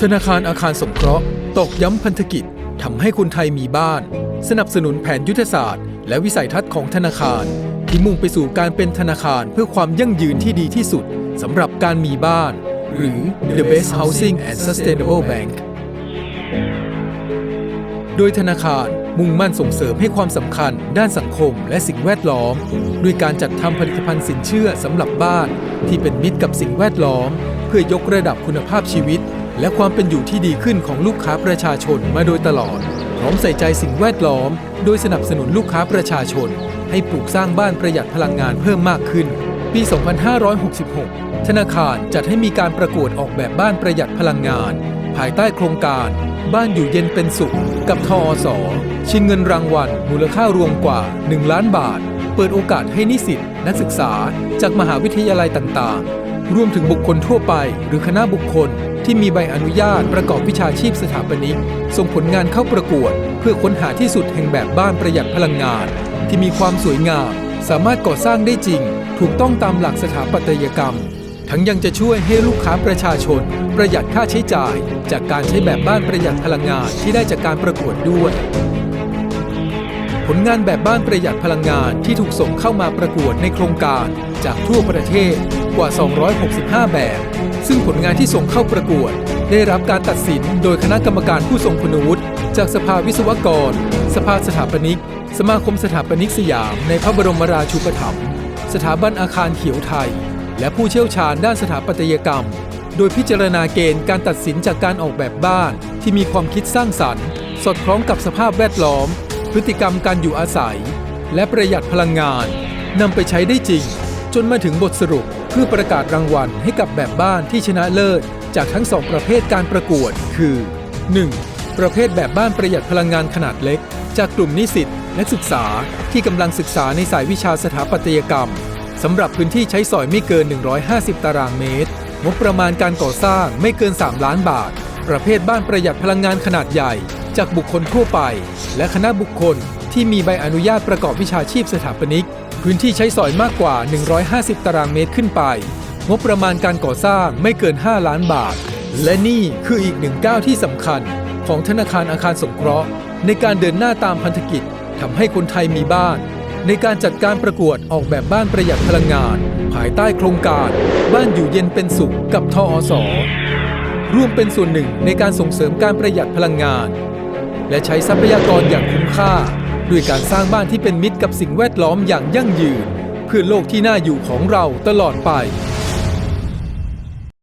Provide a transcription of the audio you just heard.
ธนาคารอาคารสงเคราะห์ตอกย้ำพันธกิจทำให้คนไทยมีบ้าน สนับสนุนแผนยุทธศาสตร์ และวิสัยทัศน์ของธนาคาร ที่มุ่งไปสู่การเป็นธนาคารเพื่อความยั่งยืนที่ดีที่สุดสำหรับการมีบ้าน หรือ The Best Housing and Sustainable Bank โดยธนาคารมุ่งมั่นส่งเสริมให้ความสำคัญ ด้านสังคมและสิ่งแวดล้อม ด้วยการจัดทำผลิตภัณฑ์สินเชื่อสำหรับบ้าน ที่เป็นมิตรกับสิ่งแวดล้อม พื่อยกระดับคุณภาพชีวิต และความเป็นอยู่ที่ดีขึ้นของลูกค้าประชาชนมาโดยตลอด พร้อมใส่ใจสิ่งแวดล้อม โดยสนับสนุนลูกค้าประชาชน ให้ปลูกสร้างบ้านประหยัดพลังงานเพิ่มมากขึ้น ปี 2566 ธนาคารจัดให้มีการประกวดออกแบบบ้านประหยัดพลังงาน ภายใต้โครงการ บ้านอยู่เย็นเป็นสุข กับทอสชิงเงินรางวัลมูลค่ารวมกว่า 1 ล้านบาทเปิดโอกาสให้นิสิตนักศึกษาจากมหาวิทยาลัยต่างๆ รวมถึงบุคคลทั่วไป หรือคณะบุคคลที่มีใบอนุญาตประกอบวิชาชีพสถาปนิก ส่งผลงานเข้าประกวด เพื่อค้นหาที่สุดแห่งแบบบ้านประหยัดพลังงาน ที่มีความสวยงาม สามารถก่อสร้างได้จริง ถูกต้องตามหลักสถาปัตยกรรม ทั้งยังจะช่วยให้ลูกค้าประชาชน ประหยัดค่าใช้จ่าย จากการใช้แบบบ้านประหยัดพลังงานที่ได้จากการประกวดด้วย ผลงานแบบบ้านประหยัดพลังงานที่ถูกส่งเข้ามาประกวดในโครงการ จากทั่วประเทศ กว่า 265 แบบ ซึ่งผลงานที่ส่งเข้าประกวด ได้รับการตัดสินโดยคณะกรรมการผู้ทรงคุณวุฒิ จากสภาวิศวกร สภาสถาปนิก สมาคมสถาปนิกสยาม ในพระบรมราชูปถัมภ์สถาบันอาคารเขียวไทย และผู้เชี่ยวชาญด้านสถาปัตยกรรม โดยพิจารณาเกณฑ์การตัดสินจากการออกแบบบ้าน ที่มีความคิดสร้างสรรค์ สอดคล้องกับสภาพแวดล้อม พฤติกรรมการอยู่อาศัย และประหยัดพลังงานนำไปใช้ได้จริง จนมาถึงบทสรุป เพื่อประกาศรางวัลให้กับแบบบ้านที่ชนะเลิศ จากทั้งสองประเภทการประกวด คือ 1. ประเภทแบบบ้านประหยัดพลังงานขนาดเล็ก จากกลุ่มนิสิตนักศึกษาที่กำลังศึกษาในสายวิชาสถาปัตยกรรมสำหรับพื้นที่ใช้สอยไม่เกิน 150 ตารางเมตร งบประมาณการก่อสร้างไม่เกิน 3 ล้านบาท ประเภทบ้านประหยัดพลังงานขนาดใหญ่ จากบุคคลทั่วไป และคณะบุคคลที่มีใบอนุญาตประกอบวิชาชีพสถาปนิก พื้นที่ใช้สอยมากกว่า 150 ตารางเมตรขึ้นไป งบประมาณการก่อสร้างไม่เกิน 5 ล้านบาท และนี่คืออีกหนึ่งก้าวที่สำคัญ ของธนาคารอาคารสงเคราะห์ ในการเดินหน้าตามพันธกิจทำให้คนไทยมีบ้าน ในการจัดการประกวดออกแบบบ้านประหยัดพลังงาน ภายใต้โครงการ บ้านอยู่เย็นเป็นสุขกับทอสร่วมเป็นส่วนหนึ่งในการส่งเสริมการประหยัดพลังงาน และใช้ทรัพยากรอย่างคุ้มค่า ด้วยการสร้างบ้านที่เป็นมิตรกับสิ่งแวดล้อมอย่างยั่งยืน เพื่อโลกที่น่าอยู่ของเราตลอดไป